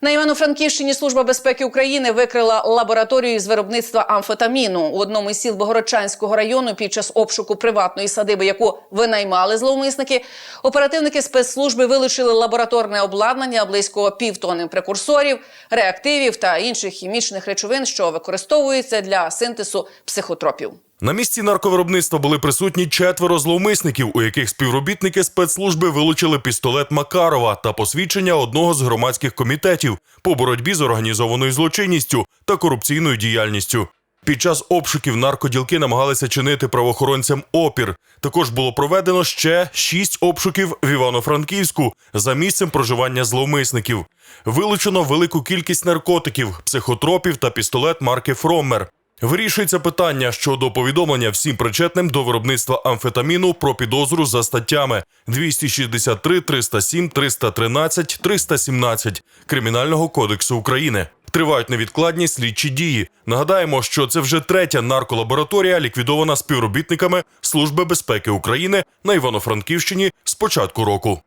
На Івано-Франківщині Служба безпеки України викрила лабораторію з виробництва амфетаміну у одному із сіл Богородчанського району під час обшуку приватної садиби, яку винаймали зловмисники. Оперативники спецслужби вилучили лабораторне обладнання близько півтони прекурсорів, реактивів та інших хімічних речовин, що використовуються для синтезу психотропів. На місці нарковиробництва були присутні четверо зловмисників, у яких співробітники спецслужби вилучили пістолет Макарова та посвідчення одного з громадських комітетів по боротьбі з організованою злочинністю та корупційною діяльністю. Під час обшуків наркоділки намагалися чинити правоохоронцям опір. Також було проведено ще шість обшуків в Івано-Франківську за місцем проживання зловмисників. Вилучено велику кількість наркотиків, психотропів та пістолет марки Фроммер. Вирішується питання щодо повідомлення всім причетним до виробництва амфетаміну про підозру за статтями 263, 307, 313, 317 Кримінального кодексу України. Тривають невідкладні слідчі дії. Нагадаємо, що це вже третя нарколабораторія, ліквідована співробітниками Служби безпеки України на Івано-Франківщині з початку року.